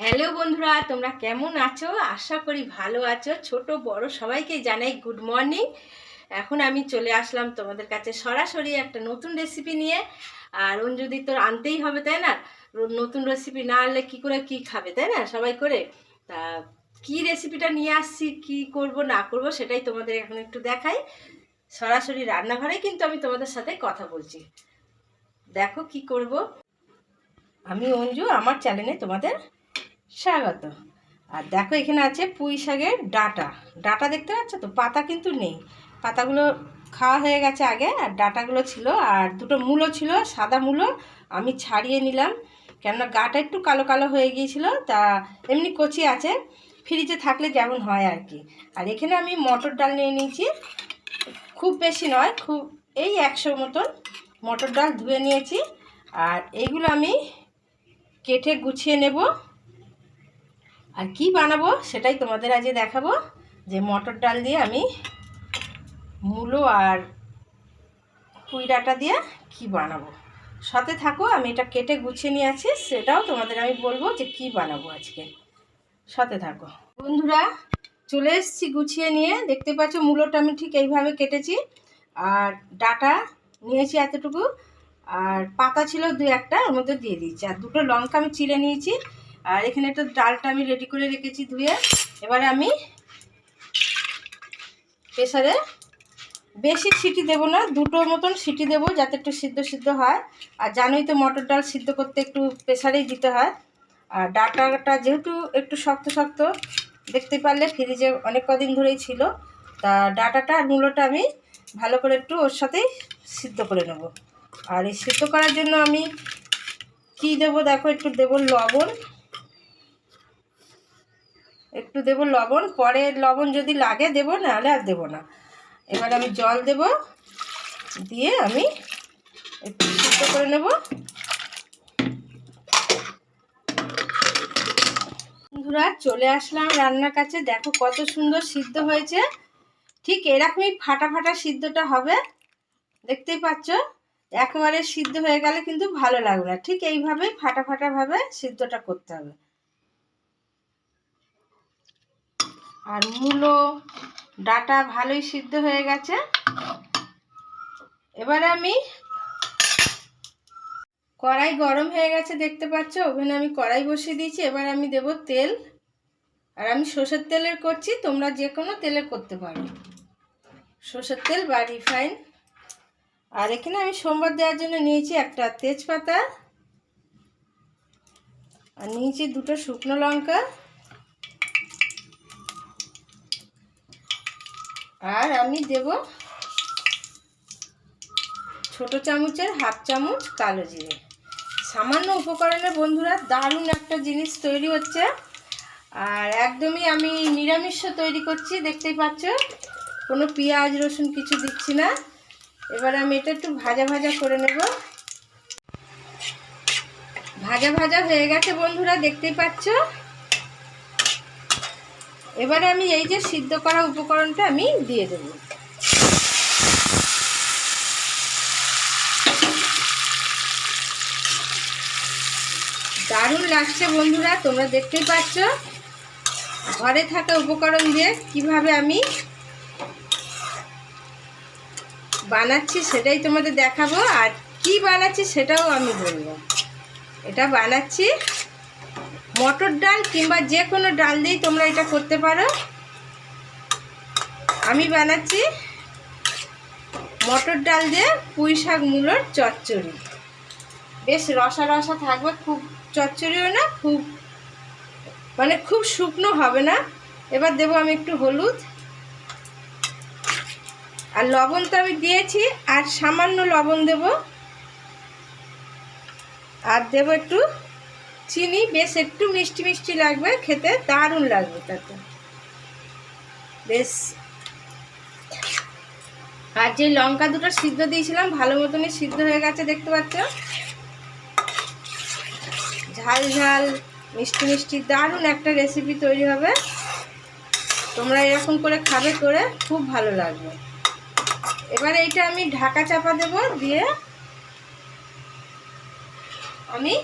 Hello বন্ধুরা, তোমরা কেমন আছো? আশা করি ভালো আছো। ছোট, বড় সবাইকে জানাই গুড মর্নিং এখন আমি চলে আসলাম তোমাদের কাছে সরাসরি একটা নতুন রেসিপি নিয়ে। আর যদি তোর আনতেই হবে, তাই না? নতুন রেসিপি না আনলে কী করে কি খাবে, তাই না? সবাই করে? তা কি রেসিপিটা নিয়ে আসছি, কি করব, না করব, সেটাই তোমাদের এখন একটু দেখাই। সরাসরি রান্নাঘরে কিন্তু আমি তোমাদের সাথে কথা বলছি। দেখো কি করব। আমি অঞ্জু, আমার চ্যানেলে তোমাদের স্বাগত। আর দেখো এখানে আছে পুঁই শাকের ডাটা। ডাটা দেখতে পাচ্ছ তো? পাতা কিন্তু নেই। পাতাগুলো খাওয়া হয়ে গেছে আগে, আর ডাটাগুলো ছিল, আর দুটো মূলো ছিল, সাদা মূলো আমি ছাড়িয়ে নিলাম। কেননা গাটা একটু কালো কালো হয়ে গিয়েছিল, তা এমনি কচি আছে, ফ্রিজে থাকলে যেমন হয় আর কি। আর এখানে আমি মটর ডাল নিয়ে নিয়েছি। খুব বেশি নয়, খুব এই একশো মতন মটর ডাল ধুয়ে নিয়েছি। আর এইগুলো আমি কেটে গুছিয়ে নেব। আর কি বানাবো সেটাই তোমাদের আজকে দেখাবো যে মটর ডাল দিয়ে আমি মূলো আর পুঁই ডাঁটা দিয়ে কি বানাবো। সাথে থাকো, আমি এটা কেটে গুছিয়ে নিয়ে আছি, সেটাও তোমাদের আমি বলব যে কি বানাবো আজকে। সাথে থাকো। বন্ধুরা, চলে এসেছি গুছিয়ে নিয়ে। দেখতে পাচ্ছ মূলোটা আমি ঠিক এইভাবে কেটেছি। আর ডাটা নিয়েছি এতটুকু। আর পাতা ছিল দু একটা, ওর মধ্যে দিয়ে দিয়েছি। আর দুটো লঙ্কা আমি চিড়ে নিয়েছি। আর এখানে একটা ডালটা আমি রেডি করে রেখেছি ধুয়ে। এবারে আমি প্রেসারে বেশি সিটি দেবো না দুটো মতন সিটি দেবো যাতে একটু সিদ্ধ সিদ্ধ হয়। আর জানোই তো মটর ডাল সিদ্ধ করতে একটু প্রেসারেই দিতে হয়। আর ডাটাটা যেহেতু একটু শক্ত শক্ত, দেখতে পারলে ফ্রিজে অনেক কদিন ধরেই ছিল, তা ডাটাটা আর মূলোটা আমি ভালো করে একটু ওর সাথেই সিদ্ধ করে নেব। আর এই সিদ্ধ করার জন্য আমি কি দেবো দেখো, একটু দেব লবণ। একটু দেবো লবণ, পরে লবণ যদি লাগে দেবো, নাহলে আর দেবো না। এবার আমি জল দেব, দিয়ে আমি একটু সিদ্ধ করে নেব। বন্ধুরা, চলে আসলাম রান্নার কাছে। দেখো কত সুন্দর সিদ্ধ হয়েছে। ঠিক এরকমই ফাটা ফাটা সিদ্ধটা হবে। দেখতেই পাচ্ছ? একেবারে সিদ্ধ হয়ে গেলে কিন্তু ভালো লাগবে না। ঠিক এইভাবেই ফাটা ফাটাভাবে সিদ্ধটা করতে হবে। আর মূলো, ডাটা ভালোই সিদ্ধ হয়ে গেছে। এবার আমি কড়াই গরম হয়ে গেছে, দেখতে পাচ্ছ? ওখানে আমি কড়াই বসিয়ে দিয়েছি, এবার আমি দেব তেল। আর আমি সর্ষের তেলের করছি, তোমরা যে কোনো তেলের করতে পারো। সর্ষের তেল বা রিফাইন আর এখানে আমি সোমবার দেওয়ার জন্য নিয়েছি একটা তেজপাতা। আর নিয়েছি দুটো শুকনো লঙ্কা। আর আমি দেব ছোট চামচের হাফ চামচ কালো জিরে। সামান্য উপকরণে বন্ধুরা দারুণ একটা জিনিস তৈরি হচ্ছে। আর একদমই আমি নিরামিষ তৈরি করছি, দেখতেই পাচ্ছ। কোনো পেঁয়াজ, রসুন কিছু দিচ্ছি না। এবার আমি এটা একটু ভাজা ভাজা করে নেব। ভাজা ভাজা হয়ে গেছে বন্ধুরা, দেখতেই পাচ্ছ। এবারে আমি এই যে সিদ্ধ করা উপকরণটা আমি দিয়ে দেব। দারুণ লাগছে বন্ধুরা, তোমরা দেখতেই পাচ্ছ। ঘরে থাকা উপকরণ দিয়ে কীভাবে আমি বানাচ্ছি সেটাই তোমাদের দেখাবো, আর কি বানাচ্ছি সেটাও আমি বলব। এটা বানাচ্ছি মটর ডাল কিংবা যে কোনো ডাল দিয়েই তোমরা এটা করতে পারো। আমি বানাচ্ছি মটর ডাল দিয়ে পুঁই শাক মূলোর চচ্চড়ি। বেশ রসা রসা থাকবে, খুব চচ্চড়িও না, খুব মানে খুব শুকনো হবে না। এবার দেবো আমি একটু হলুদ। আর লবণ তো আমি দিয়েছি, আর সামান্য লবণ দেব। আর দেবো একটু চিনি, বেশ একটু মিষ্টি মিষ্টি লাগবে, খেতে দারুণ লাগবে তাতে। বেশ। আর যে লঙ্কা দুটো সিদ্ধ দিয়েছিলাম, ভালো মতনই সিদ্ধ হয়ে গেছে, দেখতে পাচ্ছ? ঝাল ঝাল, মিষ্টি মিষ্টি, দারুণ একটা রেসিপি তৈরি হবে। তোমরা এরকম করে খাবে করে খুব ভালো লাগবে। এবারে এইটা আমি ঢাকা চাপা দেব, দিয়ে আমি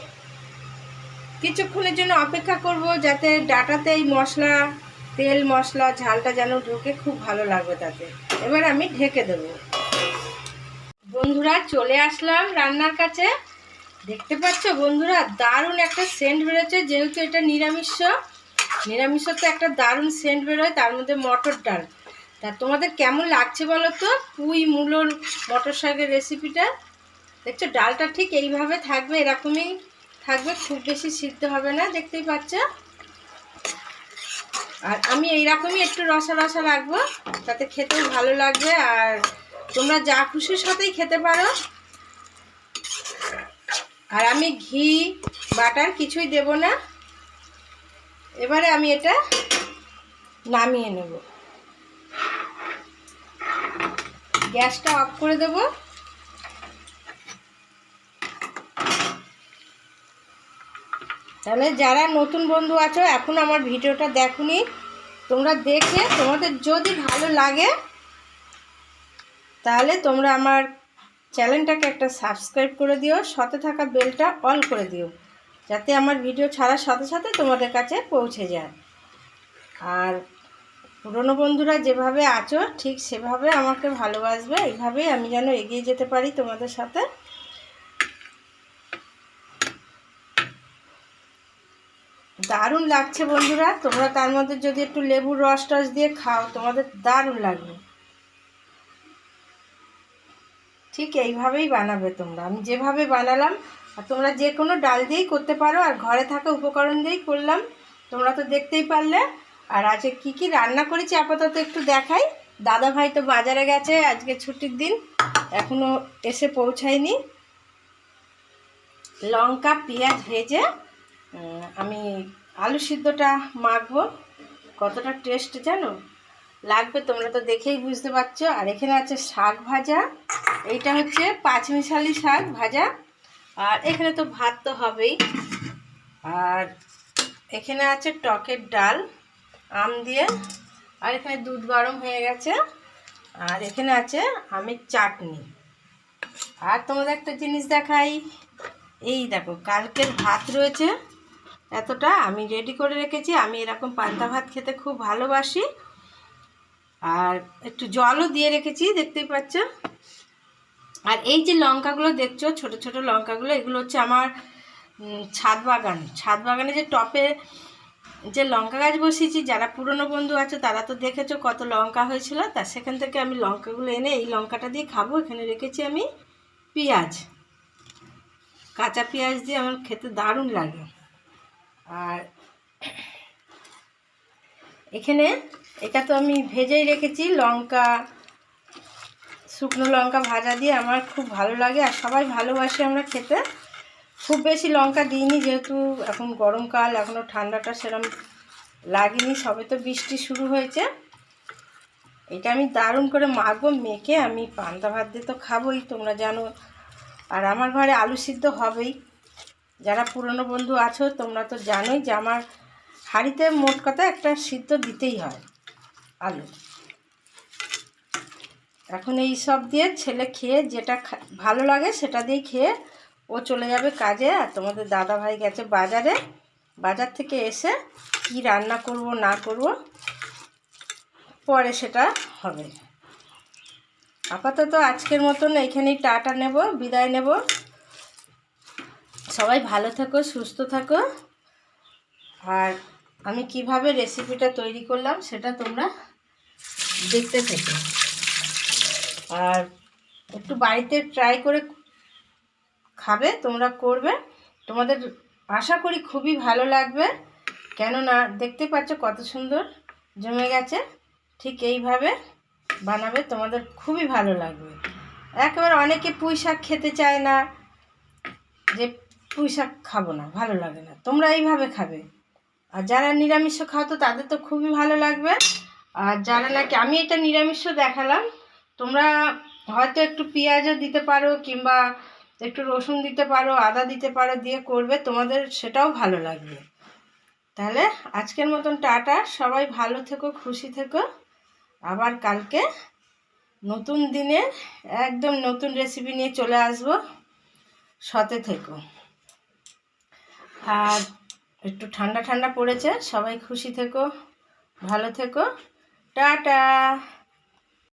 কিছুক্ষণের জন্য অপেক্ষা করব যাতে ডাটাতে এই মশলা, তেল, মশলা, ঝালটা যেন ঢুকে, খুব ভালো লাগবে তাতে। এবার আমি ঢেকে দেব। বন্ধুরা, চলে আসলাম রান্নার কাছে। দেখতে পাচ্ছ বন্ধুরা, দারুণ একটা সেন্ট বেরোচ্ছে, যেহেতু এটা নিরামিষ। নিরামিষ তো একটা দারুণ সেন্ট বেরোয়, তার মধ্যে মটর ডাল। তা তোমাদের কেমন লাগছে বলো তো? পুঁই মূলোর মটর শাকের রেসিপিটা দেখছ, ডালটা ঠিক এইভাবে থাকবে, এরকমই থাকবে, খুব বেশি সিদ্ধ হবে না, দেখতেই পাচ্ছ? আর আমি এইরকমই একটু রসা রসা রাখব, তাতে খেতেও ভালো লাগবে, আর তোমরা যা খুশির সাথেই খেতে পারো। আর আমি ঘি, বাটার কিছুই দেব না। এবারে আমি এটা নামিয়ে নেব। গ্যাসটা অফ করে দেব। তাহলে যারা নতুন বন্ধু আছো, এখন আমার ভিডিওটা দেখুনি, তোমরা দেখে তোমাদের যদি ভালো লাগে, তাহলে তোমরা আমার চ্যানেলটাকে একটা সাবস্ক্রাইব করে দিও, সাথে থাকা বেলটা অল করে দিও, যাতে আমার ভিডিও ছাড়ার সাথে সাথে তোমাদের কাছে পৌঁছে যায়। আর পুরনো বন্ধুরা যেভাবে আছো, ঠিক সেভাবে আমাকে ভালোবাসবে এইভাবেই আমি যেন এগিয়ে যেতে পারি তোমাদের সাথে। দারুণ লাগছে বন্ধুরা। তোমরা তার মধ্যে যদি একটু লেবুর রস টস দিয়ে খাও, তোমাদের দারুণ লাগবে। ঠিক এইভাবেই বানাবে তোমরা। আমি যেভাবে বানালাম, আর তোমরা যে কোনো ডাল দিয়েই করতে পারো, আর ঘরে থাকা উপকরণ দিয়েই করলাম। তোমরা তো দেখতেই পারলে। আর আজকে কি কি রান্না করেছি আপাতত একটু দেখাই। দাদা ভাই তো বাজারে গেছে, আজকে ছুটির দিন এখনও এসে পৌঁছায়নি। লঙ্কা, পেঁয়াজ ভেজে আমি আলু সিদ্ধটা মাখবো। কতটা টেস্ট জানো? লাগবে তোমরা তো দেখেই বুঝতে পারছ। আর এখানে আছে শাক ভাজা। এইটা হচ্ছে পাঁচমিশালি শাক ভাজা। আর এখানে তো ভাত তো হবেই। আর এখানে আছে টকের ডাল, আম দিয়ে। আর এখানে দুধ গরম হয়ে গেছে। আর এখানে আছে আমের চাটনি। আর তোমাদের একটা জিনিস দেখাই। এই দেখো, কালকের ভাত রয়েছে। এতটা আমি রেডি করে রেখেছি। আমি এরকম পান্তা ভাত খেতে খুব ভালোবাসি। আর একটু জলও দিয়ে রেখেছি, দেখতেই পাচ্ছ। আর এই যে লঙ্কাগুলো দেখছ, ছোট ছোট লঙ্কাগুলো, এগুলো হচ্ছে আমার ছাদ বাগান। ছাদ বাগানে যে টপে যে লঙ্কা গাছ বসিয়েছি, যারা পুরনো বন্ধু আছে, তারা তো দেখেছ কত লঙ্কা হয়েছিল। তা সেখান থেকে আমি লঙ্কাগুলো এনে এই লঙ্কাটা দিয়ে খাব। এখানে রেখেছি আমি পেঁয়াজ। কাঁচা পেঁয়াজ দিয়ে আমার খেতে দারুণ লাগে। আর এখানে এটা তো আমি ভেজেই রেখেছি, লঙ্কা, শুকনো লঙ্কা ভাজা দিয়ে আমার খুব ভালো লাগে আর সবাই ভালোবাসে আমরা খেতে। খুব বেশি লঙ্কা দিইনি যেহেতু এখন গরমকাল এখনও ঠান্ডাটা সেরম লাগেনি, সবে তো বৃষ্টি শুরু হয়েছে। এটা আমি দারুণ করে মাখবো, মেখে আমি পান্তা ভাত দিয়ে তো খাবোই, তোমরা জানো। আর আমার ঘরে আলু সিদ্ধ হবেই। যারা পুরনো বন্ধু আছো, তোমরা তো জানোই যে আমার হাঁড়িতে মোট কথা একটা সিদ্ধ দিতেই হয়, আলু। এখন এই সব দিয়ে ছেলে খেয়ে যেটা ভালো লাগে সেটা দিয়েই খেয়ে ও চলে যাবে কাজে। আর তোমাদের দাদা ভাই গেছে বাজারে। বাজার থেকে এসে কি রান্না করব, না করব, পরে সেটা হবে। আপাতত আজকের মতন এখানেই টাটা নেব, বিদায় নেব। সবাই ভালো থাকো, সুস্থ থাকো। আর আমি কীভাবে রেসিপিটা তৈরি করলাম সেটা তোমরা দেখতে থেকো। আর একটু বাড়িতে ট্রাই করে খাবে, তোমরা করবে। তোমাদের আশা করি খুবই ভালো লাগবে। কেননা দেখতে পাচ্ছ কত সুন্দর জমে গেছে। ঠিক এইভাবে বানাবে, তোমাদের খুবই ভালো লাগবে। একেবারে অনেকে পুঁই শাক খেতে চায় না। যে পুঁই শাক খাব না, ভালো লাগে না। তোমরা এইভাবে খাবে। আর যারা নিরামিষ খাও তো তাদের তো খুবই ভালো লাগবে। আর যারা নাকি, আমি এটা নিরামিষ দেখালাম। তোমরা হয়তো একটু পেঁয়াজও দিতে পারো কিংবা একটু রসুন দিতে পারো, আদা দিতে পারো, দিয়ে করবে, তোমাদের সেটাও ভালো লাগবে। তাহলে আজকের মতন টাটা, সবাই ভালো থেকো, খুশি থেকো। আবার কালকে নতুন দিনে একদম নতুন রেসিপি নিয়ে চলে আসব। সতে থেকো। আর একটু ঠান্ডা ঠান্ডা পড়েছে সবাই খুশি থেকো ভালো থেকো টাটা।